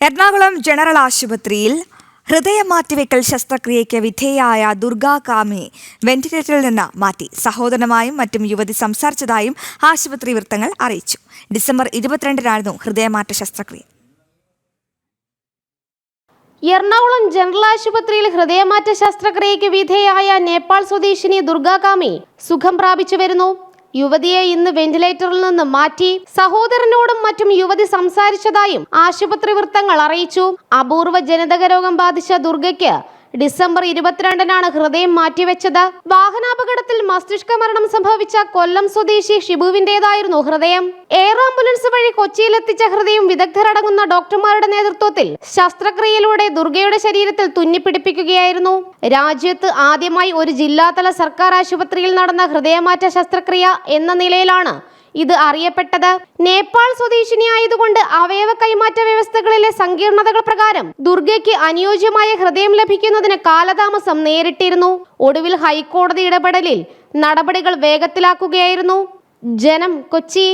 Ernakulam general ആശുപത്രിയിൽ ഹൃദയമാറ്റിവെക്കൽ ശസ്ത്രക്രിയയ്ക്ക് വിധേയയായ ദുർഗാ കാമിനെ വെന്റിലേറ്ററിൽ നിന്ന് മാറ്റി. സഹോദരനുമായും മറ്റും യുവതി സംസാരിച്ചതായും ആശുപത്രി വൃത്തങ്ങൾ അറിയിച്ചു. ഡിസംബർ ഇരുപത്തിരണ്ടിനായിരുന്നു ഹൃദയമാറ്റ ശസ്ത്രക്രിയ. എറണാകുളം ജനറൽ ആശുപത്രിയിൽ ഹൃദയമാറ്റ ശസ്ത്രക്രിയയ്ക്ക് വിധേയായ നേപ്പാൾ സ്വദേശിനി ദുർഗാകാമി സുഖം പ്രാപിച്ചു വരുന്നു യുവതിയെ ഇന്ന് വെന്റിലേറ്ററിൽ നിന്ന് മാറ്റി സഹോദരനോടും മറ്റും യുവതി സംസാരിച്ചതായും ആശുപത്രി വൃത്തങ്ങൾ അറിയിച്ചു. അപൂർവ ജനിതക രോഗം ബാധിച്ച ദുർഗയ്ക്ക് ഡിസംബർ ഇരുപത്തിരണ്ടിനാണ് ഹൃദയം മാറ്റിവെച്ചത്. വാഹനാപകടത്തിൽ മസ്തിഷ്ക മരണം സംഭവിച്ച കൊല്ലം സ്വദേശി ഷിബുവിന്റേതായിരുന്നു ഹൃദയം. എയർ ആംബുലൻസ് വഴി കൊച്ചിയിലെത്തിച്ച ഹൃദയം വിദഗ്ധരടങ്ങുന്ന ഡോക്ടർമാരുടെ നേതൃത്വത്തിൽ ശസ്ത്രക്രിയയിലൂടെ ദുർഗയുടെ ശരീരത്തിൽ തുന്നിപ്പിടിപ്പിക്കുകയായിരുന്നു. രാജ്യത്ത് ആദ്യമായി ഒരു ജില്ലാതല സർക്കാർ ആശുപത്രിയിൽ നടന്ന ഹൃദയമാറ്റ ശസ്ത്രക്രിയ എന്ന നിലയിലാണ് ഇത് അറിയപ്പെട്ടത് നേപ്പാൾ സ്വദേശിനിയായതുകൊണ്ട് അവയവ കൈമാറ്റ വ്യവസ്ഥകളിലെ സങ്കീർണതകൾ പ്രകാരം ദുർഗയ്ക്ക് അനുയോജ്യമായ ഹൃദയം ലഭിക്കുന്നതിന് കാലതാമസം നേരിട്ടിരുന്നു. ഒടുവിൽ ഹൈക്കോടതി ഇടപെടലിൽ നടപടികൾ വേഗത്തിലാക്കുകയായിരുന്നു. ജനം കൊച്ചി.